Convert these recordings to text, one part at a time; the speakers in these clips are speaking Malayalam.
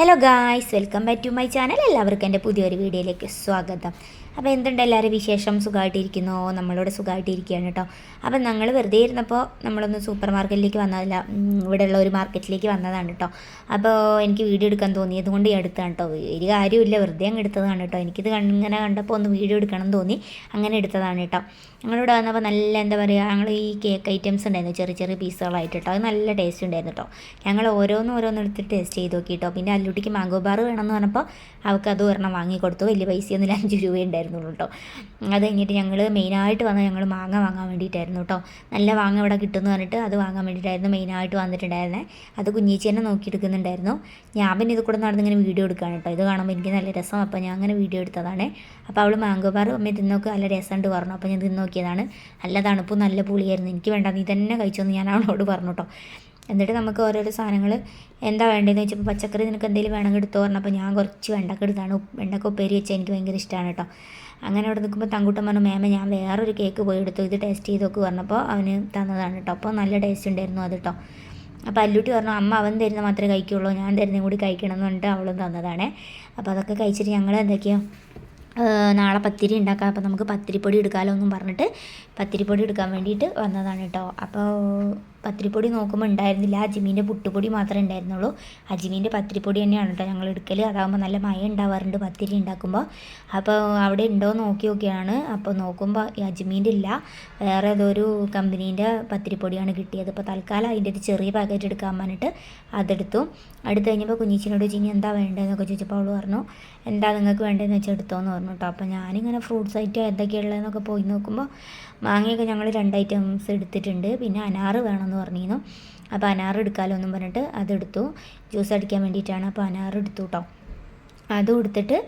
Hello guys welcome back to my channel എല്ലാവർക്കും എന്റെ പുതിയൊരു വീഡിയോയിലേക്ക് സ്വാഗതം. അപ്പോൾ എന്തുണ്ട് എല്ലാവരും വിശേഷം? സുഖമായിട്ടിരിക്കുന്നു? നമ്മളോട് സുഖമായിട്ടിരിക്കുകയാണ് കേട്ടോ. അപ്പം ഞങ്ങൾ വെറുതെ ഇരുന്നപ്പോൾ നമ്മളൊന്ന് സൂപ്പർ മാർക്കറ്റിലേക്ക് വന്നതല്ല ഇവിടെയുള്ള ഒരു മാർക്കറ്റിലേക്ക് വന്നതാണ് കേട്ടോ. അപ്പോൾ എനിക്ക് വീഡിയോ എടുക്കാൻ തോന്നിയത് കൊണ്ട് ഞാൻ എടുത്താണ് കേട്ടോ. ഒരു കാര്യമില്ല വെറുതെ അങ്ങ് എടുത്തതാണ് കേട്ടോ. എനിക്കിത് ഇങ്ങനെ കണ്ടപ്പോൾ ഒന്ന് വീഡിയോ എടുക്കണം തോന്നി അങ്ങനെ എടുത്തതാണ് കേട്ടോ. ഞങ്ങളിവിടെ വന്നപ്പോൾ നല്ല എന്താ പറയുക ഞങ്ങൾ ഈ കേക്ക് ഐറ്റംസ് ഉണ്ടായിരുന്നു ചെറിയ ചെറിയ പീസുകളായിട്ട് കേട്ടോ. അത് നല്ല ടേസ്റ്റ് ഉണ്ടായിരുന്നു കേട്ടോ. ഞങ്ങൾ ഓരോന്നും ഓരോന്നും എടുത്ത് ടേസ്റ്റ് ചെയ്ത് നോക്കി കേട്ടോ. പിന്നെ അല്ലുട്ടിക്ക് മാംഗോ ബാർ വേണമെന്ന് പറഞ്ഞപ്പോൾ അവൾക്ക് അത് ഒരെണ്ണം വാങ്ങിക്കൊടുത്തു. വലിയ പൈസയൊന്നുമില്ല അഞ്ച് രൂപ ഉണ്ടായിരുന്നുള്ളൂ കേട്ടോ. അത് കഴിഞ്ഞിട്ട് ഞങ്ങൾ മെയിനായിട്ട് വന്നത് ഞങ്ങൾ മാങ്ങ വാങ്ങാൻ വേണ്ടിയിട്ടായിരുന്നു കേട്ടോ. നല്ല മാങ്ങ ഇവിടെ കിട്ടുമെന്ന് പറഞ്ഞിട്ട് അത് വാങ്ങാൻ വേണ്ടിയിട്ടായിരുന്നു മെയിനായിട്ട് വന്നിട്ടുണ്ടായിരുന്നത് അത് കുഞ്ഞീച്ചി തന്നെ നോക്കിയെടുക്കുന്നുണ്ടായിരുന്നു. ഞാൻ പിന്നെ ഇത് കൂടെ നടന്നിങ്ങനെ വീഡിയോ എടുക്കുകയാണ് കേട്ടോ. ഇത് കാണുമ്പോൾ എനിക്ക് നല്ല രസം. അപ്പോൾ ഞാൻ അങ്ങനെ വീഡിയോ എടുത്തതാണ്. അപ്പോൾ അവൾ മാംഗോ ബാർ അമ്മ തിന്നോക്ക് നല്ല രസമുണ്ട് പറഞ്ഞു. അപ്പോൾ ഞാൻ തിന്നോക്കിയതാണ് നല്ല തണുപ്പും നല്ല പുളിയായിരുന്നു. എനിക്ക് വേണ്ട നീ തന്നെ കഴിച്ചോന്ന് ഞാൻ അവളോട് പറഞ്ഞു കേട്ടോ. എന്നിട്ട് നമുക്ക് ഓരോരോ സാധനങ്ങൾ എന്താ വേണ്ടതെന്ന് വെച്ചപ്പോൾ പച്ചക്കറി നിനക്ക് എന്തെങ്കിലും വേണമെങ്കിൽ എടുത്തോ പറഞ്ഞപ്പോൾ ഞാൻ കുറച്ച് വെണ്ടക്ക എടുത്താണ്. വെണ്ടക്ക ഉപ്പേരി വെച്ചാൽ എനിക്ക് ഭയങ്കര ഇഷ്ടമാണ് കേട്ടോ. അങ്ങനെ അവിടെ നിൽക്കുമ്പോൾ തങ്കുട്ടൻ പറഞ്ഞു മേമ ഞാൻ വേറൊരു കേക്ക് പോയി എടുത്തു. ഇത് ടേസ്റ്റ് ചെയ്ത് നോക്ക് പറഞ്ഞപ്പോൾ അവന് തന്നതാണ് കേട്ടോ. അപ്പോൾ നല്ല ടേസ്റ്റ് ഉണ്ടായിരുന്നു അത് കേട്ടോ. അപ്പോൾ അല്ലൂട്ടി പറഞ്ഞു അമ്മ അവൻ തരുന്ന മാത്രമേ കഴിക്കുള്ളൂ. ഞാൻ തരുന്നതും കൂടി കഴിക്കണം എന്ന് പറഞ്ഞിട്ട് അവളും തന്നതാണ്. അപ്പോൾ അതൊക്കെ കഴിച്ചിട്ട് ഞങ്ങൾ എന്തൊക്കെയോ നാളെ പത്തിരി ഉണ്ടാക്കാം. അപ്പോൾ നമുക്ക് പത്തിരിപ്പൊടി എടുക്കാമല്ലോ എന്നും പറഞ്ഞിട്ട് പത്തിരിപ്പൊടി എടുക്കാൻ വേണ്ടിയിട്ട് വന്നതാണ് കേട്ടോ. അപ്പോൾ പത്തിരിപ്പൊടി നോക്കുമ്പോൾ ഉണ്ടായിരുന്നില്ല. അജിമീന്റെ പുട്ടുപൊടി മാത്രമേ ഉണ്ടായിരുന്നുള്ളൂ. അജിമീന്റെ പത്തിരിപ്പൊടി തന്നെയാണ് കേട്ടോ ഞങ്ങൾ എടുക്കൽ അതാകുമ്പോൾ നല്ല മഴ ഉണ്ടാവാറുണ്ട് പത്തിരി ഉണ്ടാക്കുമ്പോൾ അപ്പോൾ അവിടെ ഉണ്ടോ നോക്കി നോക്കിയാണ്. അപ്പോൾ നോക്കുമ്പോൾ ഈ അജിമീന്റെ ഇല്ല. വേറെ ഏതൊരു കമ്പനീന്റെ പത്തിരിപ്പൊടിയാണ് കിട്ടിയത്. അപ്പോൾ തൽക്കാലം അതിന്റെ ഒരു ചെറിയ പാക്കറ്റ് എടുക്കാൻ പറഞ്ഞിട്ട് അതെടുത്തു. അടുത്ത് കഴിഞ്ഞപ്പോൾ കുഞ്ഞിച്ചിനോട് ചോദിച്ചു ഇനി എന്താ വേണ്ടതെന്നൊക്കെ ചോദിച്ചപ്പോൾ അവൾ പറഞ്ഞു എന്താ നിങ്ങൾക്ക് വേണ്ടതെന്ന് വെച്ചാൽ എടുത്തോന്ന് പറഞ്ഞു കേട്ടോ അപ്പോൾ ഞാനിങ്ങനെ ഫ്രൂട്ട്സ് ഐറ്റം എന്തൊക്കെയുള്ളതെന്നൊക്കെ പോയി നോക്കുമ്പോൾ മാങ്ങയൊക്കെ ഞങ്ങൾ രണ്ട് ഐറ്റംസ് എടുത്തിട്ടുണ്ട്. പിന്നെ അനാറ് വേണമെന്ന് പറഞ്ഞിരുന്നു. അപ്പോൾ അനാറ് എടുക്കാമല്ലോ എന്നും പറഞ്ഞിട്ട് അതെടുത്തു. ജ്യൂസ് അടിക്കാൻ വേണ്ടിയിട്ടാണ് അപ്പോൾ അനാറ് എടുത്തു കേട്ടോ അതും കൊടുത്തിട്ട്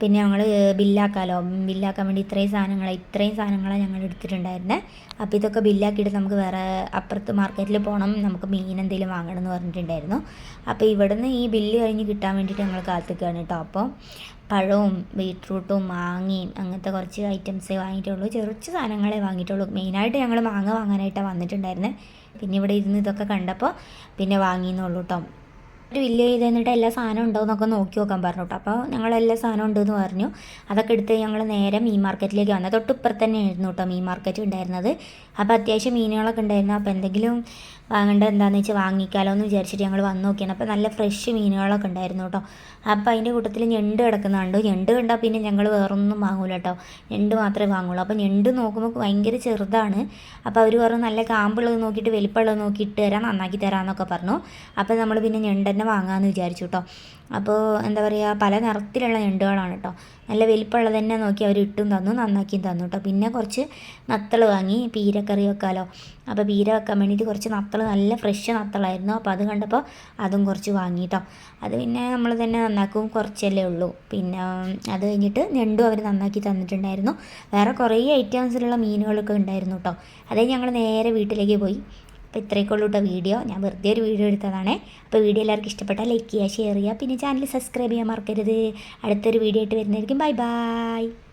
പിന്നെ ഞങ്ങൾ ബില്ലാക്കാമല്ലോ ബില്ലാക്കാൻ വേണ്ടി ഇത്രയും സാധനങ്ങൾ ഇത്രയും സാധനങ്ങളാണ് ഞങ്ങൾ എടുത്തിട്ടുണ്ടായിരുന്നത് അപ്പോൾ ഇതൊക്കെ ബില്ലാക്കിയിട്ട് നമുക്ക് വേറെ അപ്പുറത്ത് മാർക്കറ്റിൽ പോകണം നമുക്ക് മീൻ എന്തെങ്കിലും വാങ്ങണം എന്ന് പറഞ്ഞിട്ടുണ്ടായിരുന്നു. അപ്പോൾ ഇവിടുന്ന് ഈ ബില്ല് കഴിഞ്ഞ് കിട്ടാൻ വേണ്ടിയിട്ട് ഞങ്ങൾ കാത്തിക്കുകയാണ് കേട്ടോ. അപ്പോൾ പഴവും ബീട്രൂട്ടും മാങ്ങയും അങ്ങനത്തെ കുറച്ച് ഐറ്റംസേ വാങ്ങിയിട്ടുള്ളൂ. ചെറിച്ച് സാധനങ്ങളെ വാങ്ങിയിട്ടുള്ളൂ. മെയിനായിട്ട് ഞങ്ങൾ മാങ്ങ വാങ്ങാനായിട്ടാണ് വന്നിട്ടുണ്ടായിരുന്നത് പിന്നെ ഇവിടെ ഇരുന്ന് ഇതൊക്കെ കണ്ടപ്പോൾ പിന്നെ വാങ്ങിയെന്നുള്ളൂ കേട്ടോ. വലിയ ചെയ്ത് എന്നിട്ട് എല്ലാ സാധനം ഉണ്ടോ എന്നൊക്കെ നോക്കി നോക്കാൻ പറഞ്ഞു കേട്ടോ. അപ്പോൾ ഞങ്ങൾ എല്ലാ സാധനവും ഉണ്ടെന്ന് പറഞ്ഞു. അതൊക്കെ എടുത്ത് ഞങ്ങൾ നേരെ മീൻ മാർക്കറ്റിലേക്ക് വന്നത് തൊട്ടിപ്പുറത്ത് തന്നെ ആയിരുന്നു കേട്ടോ മീൻ മാർക്കറ്റ് ഉണ്ടായിരുന്നത്. അപ്പോൾ അത്യാവശ്യം മീനുകളൊക്കെ ഉണ്ടായിരുന്നു. അപ്പോൾ എന്തെങ്കിലും വാങ്ങേണ്ടത് എന്താണെന്ന് വെച്ചാൽ വാങ്ങിക്കാലോ എന്ന് വിചാരിച്ചിട്ട് ഞങ്ങൾ വന്ന് നോക്കിയാണ്. അപ്പോൾ നല്ല ഫ്രഷ് മീനുകളൊക്കെ ഉണ്ടായിരുന്നു കേട്ടോ. അപ്പോൾ അതിന്റെ കൂട്ടത്തിൽ ഞണ്ട് കിടക്കുന്ന കണ്ടു. ഞണ്ട് കണ്ടാൽ പിന്നെ ഞങ്ങൾ വേറൊന്നും വാങ്ങൂല കേട്ടോ. ഞണ്ട് മാത്രമേ വാങ്ങുള്ളൂ. അപ്പോൾ ഞണ്ട് നോക്കുമ്പോൾ ഭയങ്കര ചെറുതാണ്. അപ്പോൾ അവർ പറഞ്ഞു നല്ല കാമ്പുള്ളത് നോക്കിയിട്ട് വലിപ്പമുള്ളത് നോക്കിയിട്ട് തരാം നന്നാക്കി തരാമെന്നൊക്കെ പറഞ്ഞു. അപ്പോൾ നമ്മൾ പിന്നെ ഞണ്ട് തന്നെ വാങ്ങാമെന്ന് വിചാരിച്ചു കേട്ടോ അപ്പോൾ എന്താ പറയുക പല നിറത്തിലുള്ള ഞണ്ടുകളാണ് കേട്ടോ നല്ല വലിപ്പമുള്ളത് തന്നെ നോക്കി അവർ ഇട്ടും തന്നു നന്നാക്കിയും തന്നു കേട്ടോ പിന്നെ കുറച്ച് നത്തൾ വാങ്ങി പീരക്കറി വെക്കാമല്ലോ അപ്പോൾ പീര വെക്കാൻ വേണ്ടിയിട്ട് കുറച്ച് നത്തൾ നല്ല ഫ്രഷ് നത്തളായിരുന്നു. അപ്പോൾ അത് കണ്ടപ്പോൾ അതും കുറച്ച് വാങ്ങി കേട്ടോ അത് പിന്നെ നമ്മൾ തന്നെ നന്നാക്കും കുറച്ചല്ലേ ഉള്ളൂ. പിന്നെ അത് കഴിഞ്ഞിട്ട് ഞണ്ടും അവർ നന്നാക്കി തന്നിട്ടുണ്ടായിരുന്നു. വേറെ കുറേ ഐറ്റംസിലുള്ള മീനുകളൊക്കെ ഉണ്ടായിരുന്നു കേട്ടോ അതേ ഞങ്ങൾ നേരെ വീട്ടിലേക്ക് പോയി. അപ്പോൾ ഇത്രയൊക്കെ ഉള്ളൂ കേട്ടോ വീഡിയോ. ഞാൻ വെറുതെ ഒരു വീഡിയോ എടുത്തതാണ്. അപ്പോൾ വീഡിയോ എല്ലാവർക്കും ഇഷ്ടപ്പെട്ടാൽ ലൈക്ക് ചെയ്യുക ഷെയർ ചെയ്യുക പിന്നെ ചാനൽ സബ്സ്ക്രൈബ് ചെയ്യാൻ മറക്കരുത്. അടുത്തൊരു വീഡിയോ ആയിട്ട് വരുന്നതായിരിക്കും. Bye bye